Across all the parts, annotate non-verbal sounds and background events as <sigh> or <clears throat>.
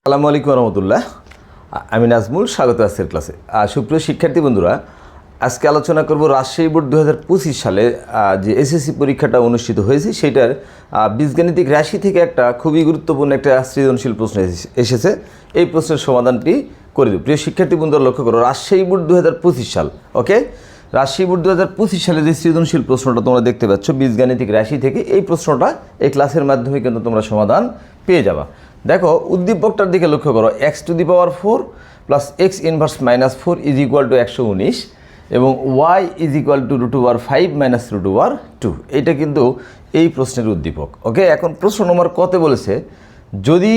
আসসালামু আলাইকুম রহমতুল্লাহ। আমি নাজমুল, স্বাগত আজকের ক্লাসে। সুপ্রিয় শিক্ষার্থী বন্ধুরা, আজকে আলোচনা করব রাজশাহী বোর্ড দু হাজার পঁচিশ সালে যে এসএসসি পরীক্ষাটা অনুষ্ঠিত হয়েছে, সেটার বীজগাণিতিক রাশি থেকে একটা খুবই গুরুত্বপূর্ণ একটা সৃজনশীল প্রশ্ন এসে- এসেছে। এই প্রশ্নের সমাধানটি করে দেব। প্রিয় শিক্ষার্থী বন্ধুরা, লক্ষ্য করো, রাজশাহী বোর্ড দু হাজার পঁচিশ সাল, ওকে? রাজশাহী বোর্ড দু পঁচিশ সালে যে সৃজনশীল প্রশ্নটা তোমরা দেখতে পাচ্ছ, বীজগাণিতিক রাশি থেকে, এই প্রশ্নটা এই ক্লাসের মাধ্যমে কিন্তু তোমরা সমাধান পেয়ে যাবা। দেখো উদ্দীপকটার দিকে লক্ষ্য করো X to the power four plus X inverse minus four is equal to একশো উনিশ এবং Y is equal to root over five minus root over two এটা কিন্তু এই প্রশ্নের উদ্দীপক ওকে এখন প্রশ্ন নম্বর কতে বলেছে, যদি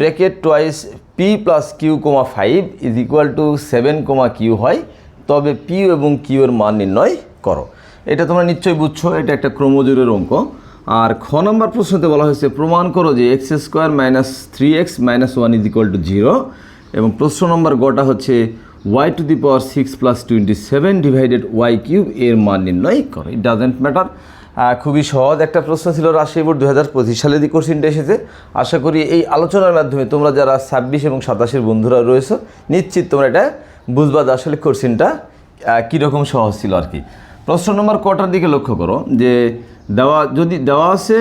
bracket twice P plus Q comma five is equal to seven comma Q হয়, তবে পি এবং কিউ এর মান নির্ণয় করো। এটা তোমরা নিশ্চয়ই বুঝছ, এটা একটা ক্রমজোরের অঙ্ক। আর খ নম্বর প্রশ্নতে বলা হয়েছে, প্রমাণ করো যে X square minus three X minus one is equal to zero এবং প্রশ্ন নম্বর গটা হচ্ছে Y to the power six plus twenty seven divided Y cube এর মান নির্ণয় করো। ইট ডাজেন্ট ম্যাটার খুবই সহজ একটা প্রশ্ন ছিল রাজশাহী বোর্ড দু হাজার পঁচিশ সালে যে কোশ্চিনটা এসেছে। আশা করি এই আলোচনার মাধ্যমে তোমরা যারা ছাব্বিশ এবং সাতাশের বন্ধুরা রয়েছে, নিশ্চিত তোমরা এটা বুঝবা যে আসলে কোশ্চিনটা কীরকম সহজ ছিল আর কি। প্রশ্ন নম্বর কটার দিকে লক্ষ্য করো, যে দেওয়া, যদি দেওয়া আছে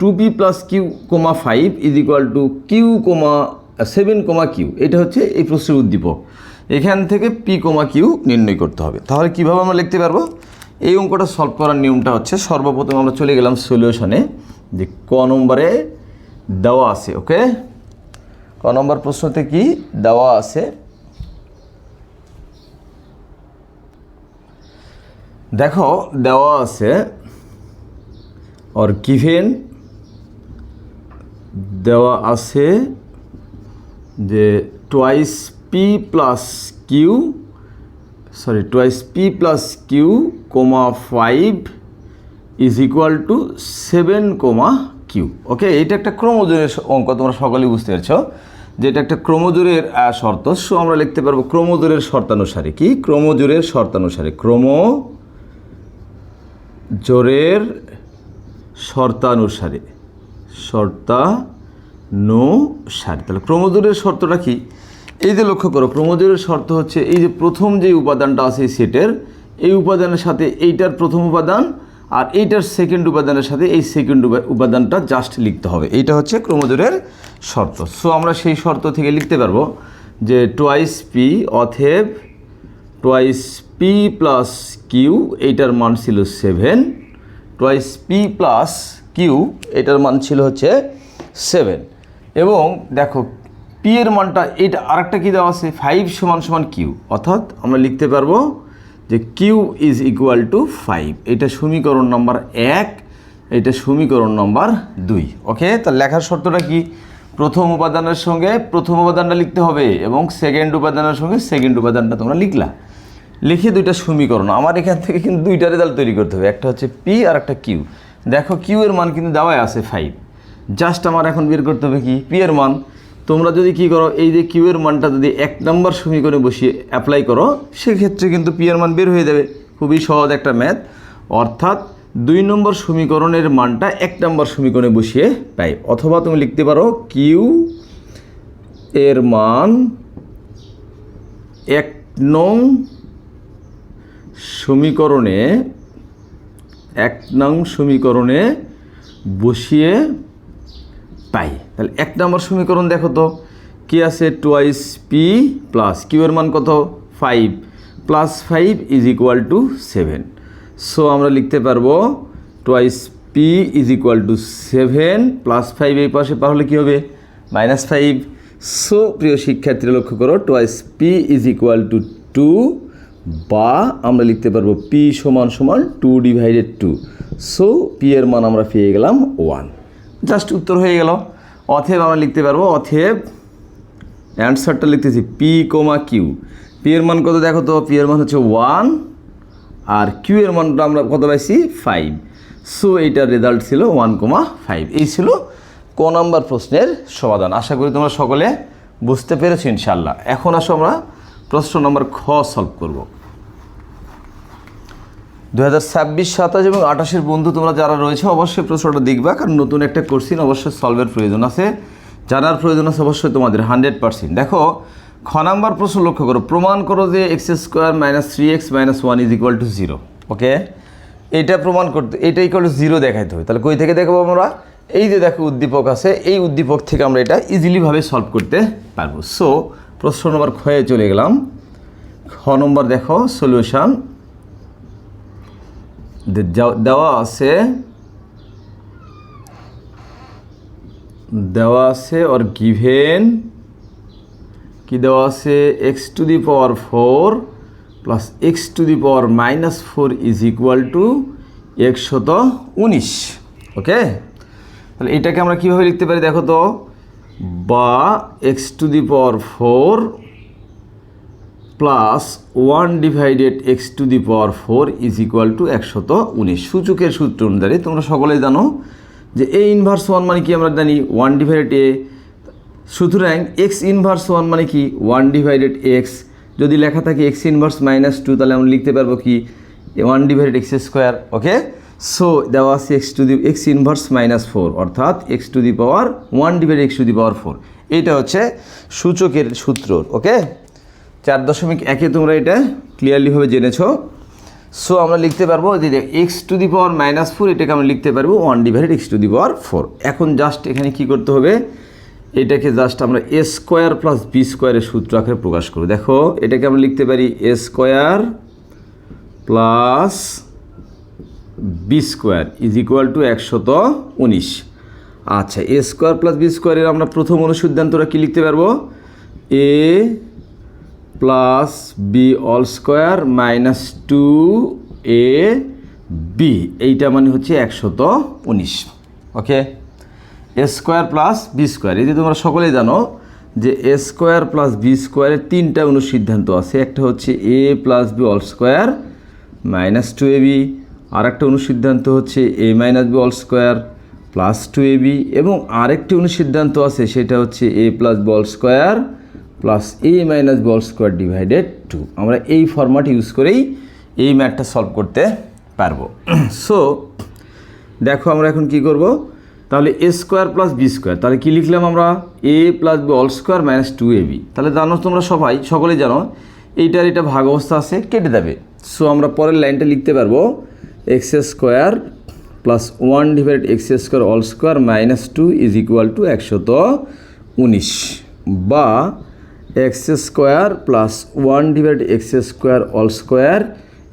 two P plus Q comma five is equal to Q comma seven comma Q এটা হচ্ছে এই প্রশ্নের উদ্দীপক। এখান থেকে পি কোমা কিউ নির্ণয় করতে হবে। তাহলে কীভাবে আমরা লিখতে পারব? এই অঙ্কটা সলভ করার নিয়মটা হচ্ছে সর্বপ্রথম আমরা চলে গেলাম সলিউশনে যে ক নম্বরে দেওয়া আছে ওকে ক নম্বর প্রশ্নতে কি দেওয়া আছে? দেখো, দেওয়া আছে অর গিভেন দেওয়া আছে যে twice P plus Q sorry twice P plus Q comma five is equal to seven comma Q okay এটা একটা ক্রমজোরের অঙ্ক, তোমরা সকলেই বুঝতে পারছ। যে এটা একটা ক্রমজোরের শর্ত। সো আমরা লিখতে পারব ক্রমজোরের শর্তানুসারে। কি? ক্রমজোরের শর্তানুসারে। ক্রম জোরের শর্তানুসারে শর্তানুসারে। তাহলে ক্রমজোরের শর্তটা কি? এই যে লক্ষ্য করো ক্রমজোরের শর্ত হচ্ছে এই যে প্রথম যে উপাদানটা আছে এই সেটের, এই উপাদানের সাথে এইটার প্রথম উপাদান আর এইটার সেকেন্ড উপাদানের সাথে এই সেকেন্ড উপাদানটা জাস্ট লিখতে হবে। এইটা হচ্ছে ক্রমজোরের শর্ত। সো আমরা সেই শর্ত থেকে লিখতে পারব যে টোয়াইস পি অথেব টোয়াইস পি প্লাস কিউ, এইটার মান ছিল seven twice P plus Q এটার মান ছিল হচ্ছে সেভেন এবং দেখো পি এর মানটা এটা আরেকটা কী দেওয়া আছে? ফাইভ সমান সমান কিউ অর্থাৎ আমরা লিখতে পারব যে Q is equal to five এটা সমীকরণ নম্বর এক, এটা সমীকরণ নম্বর দুই ওকে তার লেখার শর্তটা কি? প্রথম উপাদানের সঙ্গে প্রথম উপাদানটা লিখতে হবে এবং সেকেন্ড উপাদানের সঙ্গে সেকেন্ড উপাদানটা তোমরা লিখলা। লিখে দুইটা সমীকরণ। আমার এখান থেকে কিন্তু দুইটা রেজাল্ট তৈরি করতে হবে। একটা হচ্ছে পি আর একটা কিউ দেখো কিউ এর মান কিন্তু দেওয়াই আছে ফাইভ জাস্ট আমার এখন বের করতে হবে কি? পি এর মান। তোমরা যদি কি করো, এই যে কিউ এর মানটা যদি এক নম্বর সমীকরণে বসিয়ে অ্যাপ্লাই করো, সেক্ষেত্রে কিন্তু পি এর মান বের হয়ে যাবে। খুবই সহজ একটা ম্যাথ অর্থাৎ দুই নম্বর সমীকরণের মানটা এক নম্বর সমীকরণে বসিয়ে পাই। অথবা তুমি লিখতে পারো কিউ এর মান এক নং সমীকরণে, এক নং সমীকরণে বসিয়ে পাই। তাহলে এক নম্বর সমীকরণ দেখো তো, কী আছে? টুয়াইস পি প্লাস কিউ এর মান কত? Five plus five is equal to seven so আমরা লিখতে পারব twice P is equal to seven plus five এই পাশে পার হলে কী হবে? মাইনাস ফাইভ সো প্রিয় শিক্ষার্থীরা লক্ষ্য করো twice P is equal to two বা আমরা লিখতে পারব পি সমান সমান two divided two so P এর মান আমরা পেয়ে গেলাম ওয়ান জাস্ট উত্তর হয়ে গেল। অথেব আমরা লিখতে পারব, অথেব অ্যান্সারটা লিখতেছি পি কোমা কিউ পি এর মান কত দেখো তো? পি এর মান হচ্ছে ওয়ান আর কিউ এর মানটা আমরা কত পাইছি? ফাইভ সো এইটার রেজাল্ট ছিল ওয়ান কোমা ফাইভ এই ছিল ক নম্বর প্রশ্নের সমাধান। আশা করি তোমরা সকলে বুঝতে পেরেছ ইনশাল্লাহ এখন আসো আমরা প্রশ্ন নম্বর খ সলভ করব। দু হাজার ছাব্বিশ, সাতাশ এবং আঠাশের বন্ধু তোমরা যারা রয়েছে, অবশ্যই প্রশ্নটা দেখবা, কারণ নতুন একটা কোশ্চিন অবশ্যই সলভের প্রয়োজন আছে। জানার প্রয়োজন আছে অবশ্যই তোমাদের হান্ড্রেড পার্সেন্ট দেখো, খ নাম্বার প্রশ্ন লক্ষ্য করো। প্রমাণ করো যে X square minus three X minus one is equal to zero okay এটা প্রমাণ করতে এটা ইকুয়াল টু জিরো দেখাইতে হবে। তাহলে কই থেকে দেখাবো আমরা? এই যে দেখো উদ্দীপক আছে, এই উদ্দীপক থেকে আমরা এটা ইজিলিভাবে সলভ করতে পারব। সো প্রশ্ন নম্বর ক্ষয়ে চলে গেলাম। খ নম্বর দেখো সলিউশন দেওয়া আছে দেওয়া আছে অর গিভেন কি দেওয়া আছে? X to the power four plus X to the power minus four is equal to একশত উনিশ। ওকে তাহলে এটাকে আমরা কীভাবে লিখতে পারি দেখো তো? বা X to the power four plus one divided X to the power four is equal to একশত উনিশ। সূচকের সূত্র অনুযায়ী তোমরা সকলেই জানো যে এ ইনভার্স ওয়ান মানে কি আমরা জানি? ওয়ান ডিভাইডেড এ সুতরাং এক্স ইনভার্স ওয়ান মানে কি? ওয়ান ডিভাইডেড এক্স যদি লেখা থাকে এক্স ইনভার্স মাইনাস টু তাহলে আমরা লিখতে পারব কি? One divided X square okay so দেওয়া আছে X to the X inverse minus four অর্থাৎ X to the power one divide X to the power four এইটা হচ্ছে সূচকের সূত্র, ওকে? চার দশমিক একে তোমরা এটা ক্লিয়ারলিভাবে জেনেছো। সো আমরা লিখতে পারব যে X to the power minus four এটাকে আমরা লিখতে পারব one divided X to the power four এখন জাস্ট এখানে কি করতে হবে? এটাকে জাস্ট আমরা এ স্কোয়ার প্লাস বি স্কোয়ারের সূত্র আকারে প্রকাশ করব। দেখো, এটাকে আমরা লিখতে পারি A square plus B square is equal to একশত উনিশ। আচ্ছা এ স্কোয়ার প্লাস বি স্কোয়ারের আমরা প্রথম অনুসিদ্ধান্তটা কী লিখতে পারব? A plus B all square minus two A B এইটা মানে হচ্ছে একশত উনিশ। Okay A square plus B square এই যে তোমরা সকলেই জানো যে এ স্কোয়ার প্লাস বি স্কোয়ারের তিনটা অনুসিদ্ধান্ত আছে। একটা হচ্ছে A plus B all square minus two A B আর একটা অনুসিদ্ধান্ত হচ্ছে A minus B all square plus two A B এবং আরেকটি অনুসিদ্ধান্ত আছে, সেটা হচ্ছে এ প্লাস বল স্কোয়ার প্লাস এ মাইনাস বল স্কোয়ার ডিভাইডেড টু আমরা এই ফর্মাট ইউজ করেই এই ম্যাথটা সলভ করতে পারব। <clears throat> সো দেখো আমরা এখন কি করব? তাহলে A square plus B square তাহলে কী লিখলাম আমরা? A plus B all square minus two A B তাহলে জানো তোমরা সবাই সকলেই জানো, এইটার এটা ভাগ অবস্থা আছে, কেটে দেবে। সো আমরা পরের লাইনটা লিখতে পারব। X square plus one divide X square all square minus two is equal to একশত উনিশ বা X square plus one divide X square all square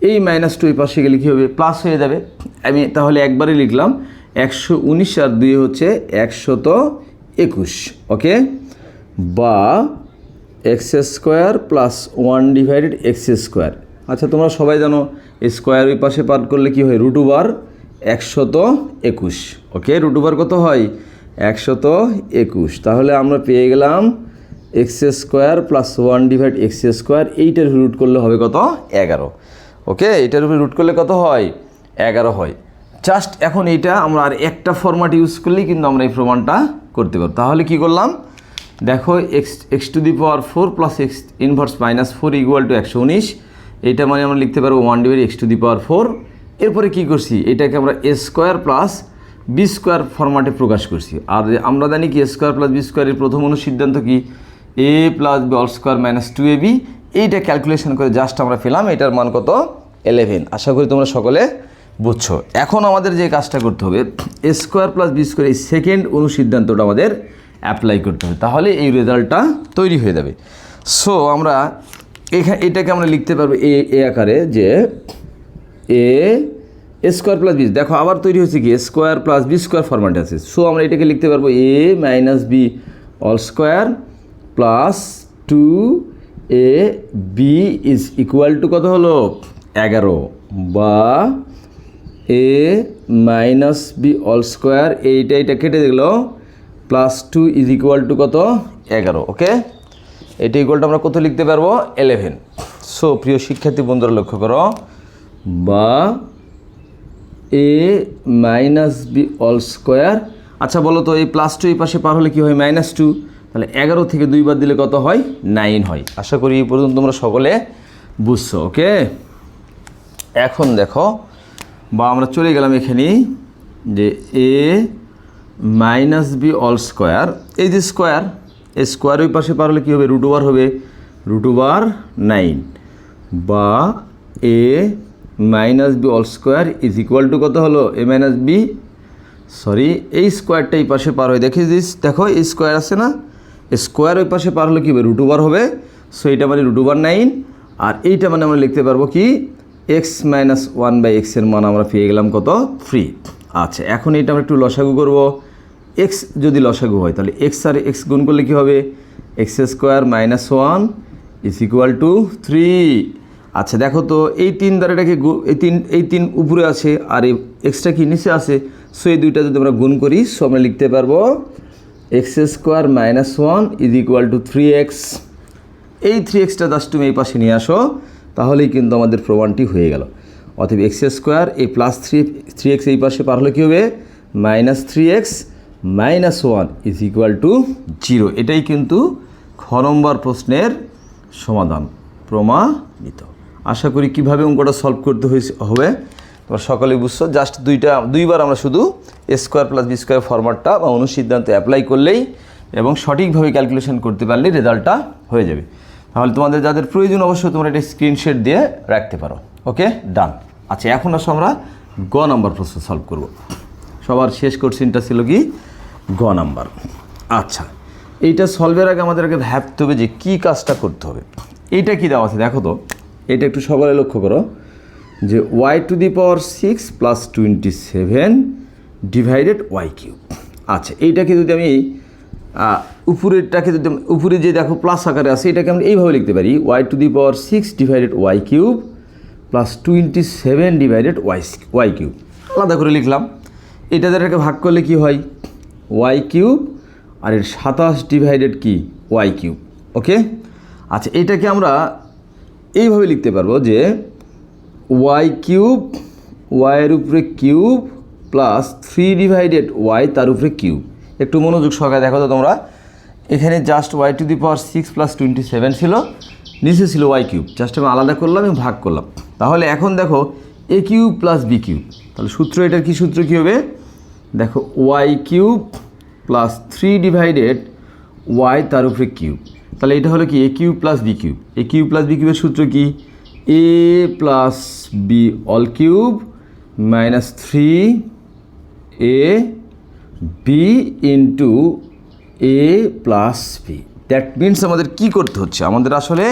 এই মাইনাস টু এই পাশে গেলে কী হবে? প্লাস হয়ে যাবে। আমি তাহলে একবারই লিখলাম একশো উনিশ আর দুই হচ্ছে একশত একুশ ওকে বা X square plus one divided X square আচ্ছা তোমরা সবাই জানো স্কোয়ার ওই পাশে পার করলে কি হয়? রুট ওভার একশত একুশ। ওকে, রুট ওভার কত হয়? একশত একুশ। তাহলে আমরা পেয়ে গেলাম X square plus one divide X square, এইটার রুট করলে হবে কত? এগারো। ওকে এটার উপরে রুট করলে কত হয়? এগারো হয়। জাস্ট এখন এইটা আমরা আর একটা ফরম্যাট ইউজ করলেই কিন্তু আমরা এই প্রমাণটা করতে পারব। তাহলে কি করলাম? দেখো X X to the power four plus X inverse minus four equal to একশো উনিশ। এইটা মানে আমরা লিখতে পারব one divide X to the power four এরপরে কী করছি? এটাকে আমরা A square plus B square ফরম্যাটে প্রকাশ করছি। আর আমরা জানি কি এ স্কোয়ার প্লাস বি স্কোয়ারের প্রথম অনুসিদ্ধান্ত কি? A plus B all square minus two A B এইটা ক্যালকুলেশন করে জাস্ট আমরা পেলাম, এটার মান কত? এলেভেন আশা করি তোমরা সকলে বুঝছ। এখন আমাদের যে কাজটা করতে হবে A square plus B square এই সেকেন্ড অনুসিদ্ধান্তটা আমাদের অ্যাপ্লাই করতে হবে। তাহলে এই রেজাল্টটা তৈরি হয়ে যাবে। সো আমরা এখানে এটাকে আমরা লিখতে পারব এ এ আকারে যে এ স্কোয়ার প্লাস বি, দেখো আবার তৈরি হয়েছে কি? Square plus B square format আছে। সো আমরা এটাকে লিখতে পারব A minus B all square plus two A B is equal to কত হলো? এগারো বা A minus B all square, এইটা এইটা কেটে দেখল plus two is equal to কত? এগারো, ওকে? এটা ইকুয়ালটা আমরা কত লিখতে পারব? এলেভেন সো প্রিয় শিক্ষার্থী বন্ধুরা, লক্ষ্য করো। বা, A minus B all square আচ্ছা বলো তো, এই প্লাস টু এই পাশে পার হলে কী হয়? মাইনাস টু তাহলে এগারো থেকে দুইবার দিলে কত হয়? নাইন হয়। আশা করি এই পর্যন্ত তোমরা সকলে বুঝছ, ওকে? এখন দেখো, বা আমরা চলে গেলাম এখানে যে A minus B all square এই যে স্কোয়ার স্কোয়ার ওই পাশে পার হলে কী হবে? রুট ওভার হবে। রুট ওভার নাইন বা A minus B all square is equal to কত হলো? এ মাইনাস বি সরি এই স্কোয়ারটা এই পাশে পার হয়ে। দেখি দিস, দেখো, এই স্কোয়ার আছে না? স্কোয়ার ওই পাশে পার হলে কী হবে? রুট ওভার হবে। সো এটা মানে রুট ওভার নাইন আর এইটা মানে আমরা লিখতে পারব কি? এক্স মাইনাস ওয়ান বাই এক্সের মান আমরা পেয়ে গেলাম কত? ফ্রি আচ্ছা এখন এটা আমরা একটু লসাগু করব। এক্স যদি লসাগু হয়, তাহলে এক্স আর এক্স গুণ করলে কী হবে? X square minus one is equal to three আচ্ছা দেখো তো, এই তিন দ্বারা এটাকে এই তিন এই তিন উপরে আছে আর এই এক্সট্রা কি নিচে আছে? সো এই দুইটা যদি আমরা গুণ করি সো আমরা লিখতে পারব X square minus one is equal to three X এই থ্রি এক্সটা জাস্ট তুমি এই পাশে নিয়ে আসো, তাহলেই কিন্তু আমাদের প্রমাণটি হয়ে গেল। অতএব এক্স স্কোয়ার এই প্লাস থ্রি থ্রি এক্স এই পাশে পার হলে কী হবে? Minus three X minus one is equal to zero এটাই কিন্তু খ নম্বর প্রশ্নের সমাধান, প্রমাণিত। আশা করি কীভাবে অঙ্কটা সলভ করতে হয়েছে হবে, তোমরা সকলে বুঝছ। জাস্ট দুইটা দুইবার আমরা শুধু স্কোয়ার প্লাস বি স্কোয়ার ফরম্যাটটা বা অনুসিদ্ধান্ত অ্যাপ্লাই করলেই এবং সঠিকভাবে ক্যালকুলেশন করতে পারলে রেজাল্টটা হয়ে যাবে। তাহলে তোমাদের যাদের প্রয়োজন অবশ্যই তোমরা এটা স্ক্রিনশট দিয়ে রাখতে পারো। ওকে ডান আচ্ছা এখন আসো আমরা গ নাম্বার প্রশ্ন সলভ করব। সবার শেষ কোশ্চেনটা ছিল কি? গ নাম্বার। আচ্ছা এইটা সলভের আগে আমাদের আগে ভাবতে হবে যে কী কাজটা করতে হবে। এইটা কি দেওয়া আছে? দেখো তো, এটা একটু সবাই লক্ষ্য করো, যে Y to the power six plus twenty seven divided Y cube আচ্ছা এইটাকে যদি আমি উপরেরটাকে যদি উপরে যে দেখো প্লাস আকারে আছে, এটাকে আমরা এইভাবে লিখতে পারি Y to the power six divided Y cube plus twenty seven divided Y Y cube আলাদা করে লিখলাম। এটা দ্বারাকে ভাগ করলে কি হয়? ওয়াই কিউব আর এর সাতাশ ডিভাইডেড কি? Y cube. ওকে? আচ্ছা এটাকে আমরা এইভাবে লিখতে পারব যে ওয়াই কিউব ওয়াইয়ের উপরে cube plus three divided Y তার উপরে কিউব। একটু মনোযোগ সহকারে দেখো তো তোমরা। এখানে just Y to the power six plus twenty seven ছিল, নিচে ছিল ওয়াই কিউব। জাস্ট আমি আলাদা করলাম এবং ভাগ করলাম। তাহলে এখন দেখো, A cube plus B cube. তাহলে সূত্র এটার কি সূত্র কী হবে? দেখো Y cube plus three divided Y তার উপরে কিউব তাহলে এটা হলো কি? A cube plus B cube A cube plus B কিউবের সূত্র কি? A plus B all cube minus three A B into A plus B that means আমাদের কি করতে হচ্ছে? আমাদের আসলে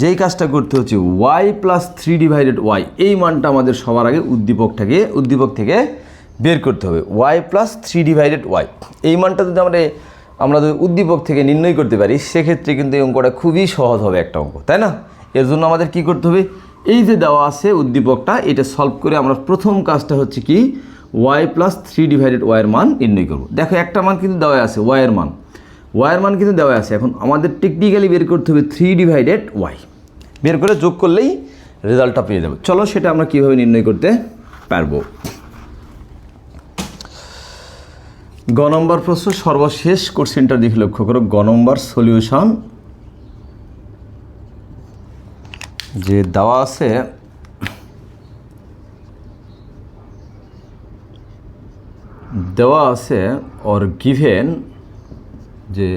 যেই কাজটা করতে হচ্ছে Y plus three divided Y এই মানটা আমাদের সবার আগে উদ্দীপকটাকে, উদ্দীপক থেকে বের করতে হবে। Y plus three divided Y এই মানটা যদি আমরা আমরা যদি উদ্দীপক থেকে নির্ণয় করতে পারি, সেক্ষেত্রে কিন্তু এই অঙ্কটা খুবই সহজ হবে একটা অঙ্ক, তাই না? এর জন্য আমাদের কি করতে হবে? এই যে দেওয়া আছে উদ্দীপকটা, এটা সলভ করে আমরা প্রথম কাজটা হচ্ছে কি ওয়াই প্লাস থ্রি ডিভাইডেড ওয়াইয়ের মান নির্ণয় করব। দেখো, একটা মান কিন্তু দেওয়া আছে ওয়াইয়ের মান। ওয়াইয়ের মান কিন্তু দেওয়া আছে। এখন আমাদের টেকনিক্যালি বের করতে হবে থ্রি ডিভাইডেড ওয়াই বের করে যোগ করলেই রেজাল্টটা পেয়ে যাবে। চলো সেটা আমরা কীভাবে নির্ণয় করতে পারব? গ নম্বর প্রশ্ন, সর্বশেষ কোশ্চেনটা দিকে লক্ষ্য করো। গ নম্বর সলিউশন যে দেওয়া আছে দেওয়া আছে অর গিভেন যে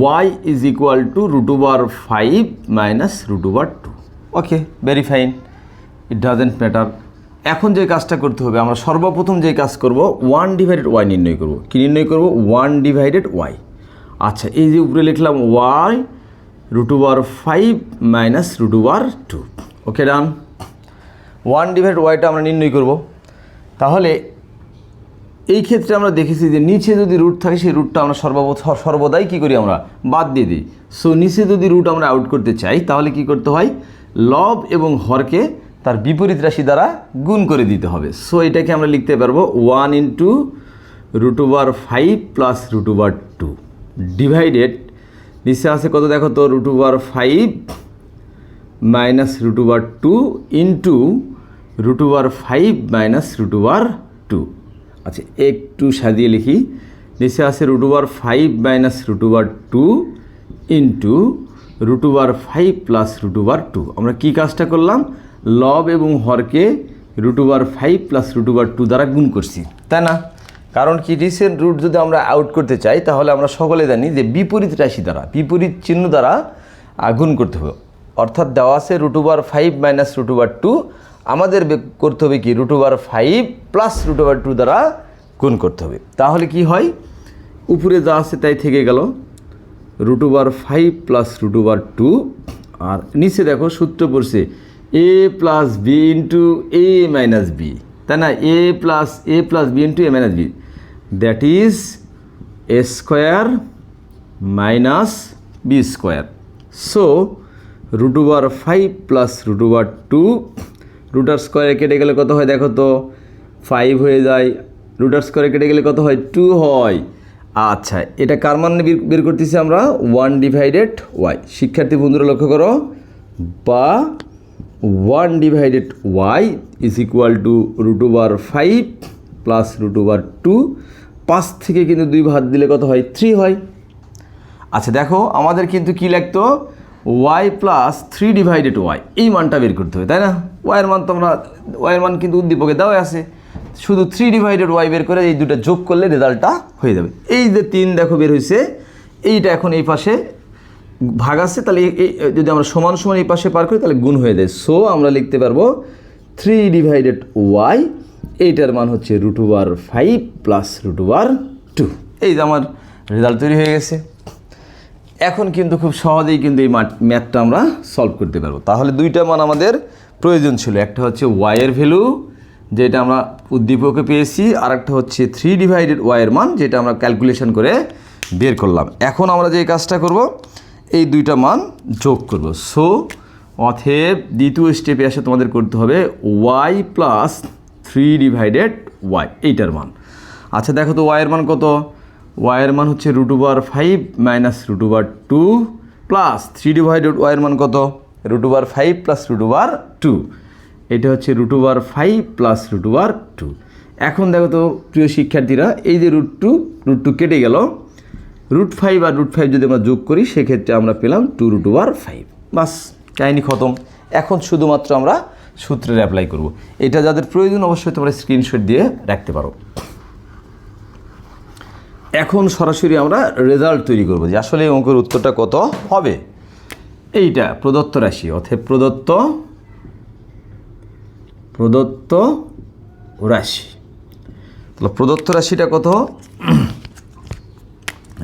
Y is equal to root over five minus root over two okay very fine it doesn't matter এখন যে কাজটা করতে হবে, আমরা সর্বপ্রথম যে কাজ করব ওয়ান ডিভাইডেড ওয়াই নির্ণয় করব। কি নির্ণয় করব? ওয়ান ডিভাইডেড ওয়াই আচ্ছা এই যে উপরে লিখলাম Y root over five minus root over two okay done one divide ওয়াইটা আমরা নির্ণয় করব। তাহলে, এই ক্ষেত্রে আমরা দেখেছি যে নিচে যদি রুট থাকে, সেই রুটটা আমরা সর্বপ্রথ সর্বদাই কী করি আমরা? বাদ দিয়ে দিই। সো নিচে যদি রুট আমরা আউট করতে চাই, তাহলে কি করতে হয়? লব এবং হরকে তার বিপরীত রাশি দ্বারা গুণ করে দিতে হবে সো এটাকে আমরা লিখতে পারব one into root over five plus root over two divided নিচে আছে কত দেখো তো root over five minus root over two into root over five minus root over two আচ্ছা একটু সাজিয়ে লিখি নিচে আছে root over five minus root over two into root over five plus root over two আমরা কী কাজটা করলাম লব এবং হরকে root over five plus root over two দ্বারা গুণ করছি। তাই না? কারণ কি রিসেন্ট রুট যদি আমরা আউট করতে চাই, তাহলে আমরা সকলে জানি যে বিপরীত রাশি দ্বারা, বিপরীত চিহ্ন দ্বারা গুণ করতে হবে। অর্থাৎ দেওয়া আছে root over five minus root over two আমাদের করতে হবে কি? Root over five plus root over two দ্বারা গুণ করতে হবে। তাহলে কি হয়? উপরে যা আছে তাই থেকে গেল। Root over five plus root over two আর নিচে দেখো সূত্র পড়ছে A plus B into A minus B তাই না? A plus A plus B into A minus B that is A square minus B square so root over five plus root over two rotor স্কোয়ারে কেটে গেলে কত হয় দেখো তো? Five হয়ে যায়। রুটার স্কোয়ারে কেটে গেলে কত হয়? টু হয়। আচ্ছা এটা কার মান বের- করতেছি আমরা? ওয়ান ডিভাইডেড ওয়াই শিক্ষার্থী বন্ধুরা লক্ষ্য করো। বা one divided Y is equal to root over five plus root over two পাঁচ থেকে কিন্তু দুই ভাগ দিলে কত হয়? থ্রি হয়। আচ্ছা দেখো, আমাদের কিন্তু কি লাগতো Y plus three divided Y এই মানটা বের করতে হবে তাই না? ওয়াইয়ের মান তোমরা ওয়াইয়ের মান কিন্তু উদ্দীপকে দেওয়া আছে। শুধু থ্রি ডিভাইডেড ওয়াই বের করে এই দুটো যোগ করলে রেজাল্টটা হয়ে যাবে। এই যে তিন দেখো বের হয়েছে এইটা এখন এই পাশে ভাগ আছে, তাহলে যদি আমরা সমান সমান এই পাশে পার করি, তাহলে গুণ হয়ে যায়। সো আমরা লিখতে পারব থ্রি ডিভাইডেড ওয়াই এইটার মান হচ্ছে root over five plus root over two এই যে আমার রেজাল্ট তৈরি হয়ে গেছে। এখন কিন্তু খুব সহজেই কিন্তু এই ম্যাথটা আমরা সলভ করতে পারব। তাহলে দুইটা মান আমাদের প্রয়োজন ছিল। একটা হচ্ছে ওয়াইয়ের ভ্যালু যেটা আমরা উদ্দীপকে পেয়েছি আর একটা হচ্ছে থ্রি ডিভাইডেড ওয়াইয়ের মান, যেটা আমরা ক্যালকুলেশন করে বের করলাম। এখন আমরা যে কাজটা করব এই দুইটা মান যোগ করব। সো অথেব দ্বিতীয় স্টেপে এসে তোমাদের করতে হবে Y plus three divided Y এইটার মান। আচ্ছা দেখো তো ওয়াইয়ের মান কত? ওয়াইয়ের মান হচ্ছে root over five minus root over two plus three divided ওয়াইয়ের মান কত? Root over five plus root over two এটা হচ্ছে root over five plus root over two এখন দেখো তো প্রিয় শিক্ষার্থীরা, এই যে রুট টু রুট টু কেটে গেল। রুট ফাইভ আর রুট ফাইভ যদি আমরা যোগ করি, সেক্ষেত্রে আমরা পেলাম টু রুট ওভার ফাইভ বাস, কাহিনি খতম। এখন শুধুমাত্র আমরা সূত্রের অ্যাপ্লাই করব। এটা যাদের প্রয়োজন, অবশ্যই তোমরা স্ক্রিনশট দিয়ে রাখতে পারো। এখন সরাসরি আমরা রেজাল্ট তৈরি করব যে আসলে অঙ্কের উত্তরটা কত হবে। এইটা প্রদত্ত রাশি অর্থাৎ প্রদত্ত প্রদত্ত রাশি। তাহলে প্রদত্ত রাশিটা কত?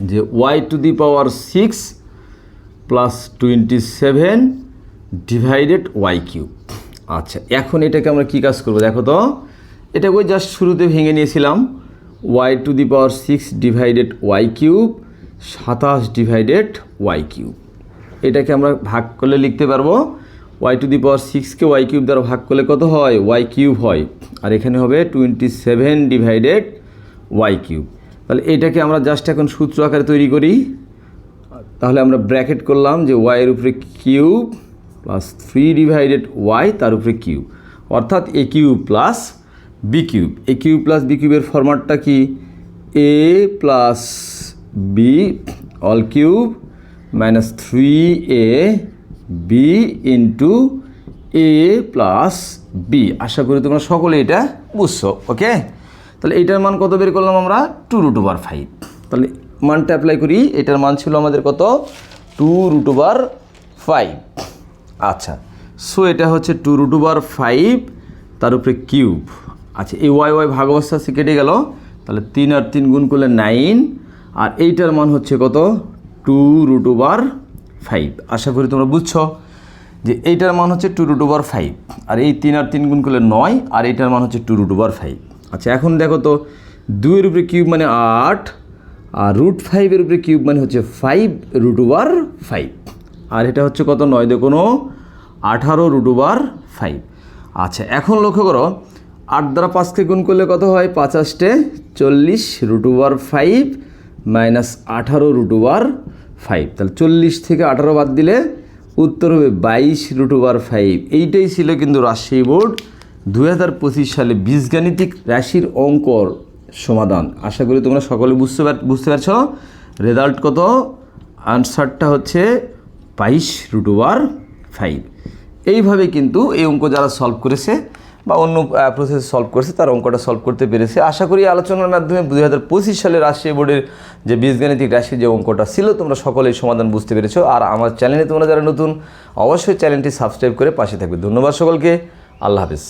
যে Y to the power six plus twenty seven divided Y cube আচ্ছা এখন এটাকে আমরা কী কাজ করব? দেখো তো এটা ওই জাস্ট শুরুতে ভেঙে নিয়েছিলাম। Y to the power six divided Y cube সাতাশ ডিভাইডেড ওয়াই কিউব এটাকে আমরা ভাগ করলে লিখতে পারব ওয়াই টু দি পাওয়ার সিক্সকে ওয়াই কিউব দ্বারা ভাগ করলে কত হয়? ওয়াই কিউব হয়। আর এখানে হবে twenty seven divided Y cube তাহলে এটাকে আমরা জাস্ট এখন সূত্র আকারে তৈরি করি। তাহলে আমরা ব্র্যাকেট করলাম যে ওয়াইয়ের উপরে cube plus three divided Y তার উপরে কিউব অর্থাৎ A cube plus B cube A cube plus B কিউবের ফরম্যাটটা কি? A plus B all cube minus three A B into A plus B আশা করি তোমরা সকলে এটা বুঝছ ওকে তাহলে এইটার মান কত বের করলাম আমরা? টু রুট ওভার ফাইভ তাহলে মানটা অ্যাপ্লাই করি, এটার মান ছিল আমাদের কত? টু রুট ওভার ফাইভ আচ্ছা সো এটা হচ্ছে টু রুট ওভার ফাইভ তার উপরে কিউব আচ্ছা এই ওয়াই ওয়াই ভাগ অবস্থা কেটে গেল। তাহলে তিন আর তিন গুণ করলে নাইন আর এইটার মান হচ্ছে কত? টু রুট ওভার ফাইভ আশা করি তোমরা বুঝছ যে এইটার মান হচ্ছে টু রুট ওভার ফাইভ আর এই তিন আর তিন গুণ করলে নয়, আর এইটার মান হচ্ছে টু রুট ওভার ফাইভ আচ্ছা এখন দেখো তো, দুইয়ের উপরে কিউব মানে আট, আর রুট ফাইভের উপরে কিউব মানে হচ্ছে ফাইভ, রুট ওভার ফাইভ। আর এটা হচ্ছে কত? নয় দেখুন আঠারো, রুট ওভার ফাইভ। আচ্ছা এখন লক্ষ্য করো, আট দ্বারা পাঁচকে গুণ করলে কত হয়? পাঁচাশটে, চল্লিশ, রুট ওভার ফাইভ, মাইনাস আঠারো, রুট ওভার ফাইভ। তাহলে চল্লিশ থেকে আঠারো বাদ দিলে উত্তর হবে বাইশ, রুট ওভার ফাইভ। এইটাই ছিল কিন্তু রাজশাহী বোর্ড। দু হাজার পঁচিশ সালে বীজগাণিতিক রাশির অঙ্কর সমাধান। আশা করি তোমরা সকলে বুঝতে পার বুঝতে পারছ। রেজাল্ট কত? আনসারটা হচ্ছে বাইশ রুট ওভার ফাইভ। এইভাবে কিন্তু এই অঙ্ক যারা সলভ করেছে বা অন্য প্রসেস সলভ করেছে, তার অঙ্কটা সলভ করতে পেরেছে। আশা করি আলোচনার মাধ্যমে দুই হাজার পঁচিশ সালে রাজশাহী বোর্ডের যে বীজগাণিতিক রাশির যে অঙ্কটা ছিল, তোমরা সকলেই সমাধান বুঝতে পেরেছ। আর আমার চ্যানেলে তোমরা যারা নতুন, অবশ্যই চ্যানেলটি সাবস্ক্রাইব করে পাশে থাকবে। ধন্যবাদ সকলকে। আল্লাহ হাফিজ।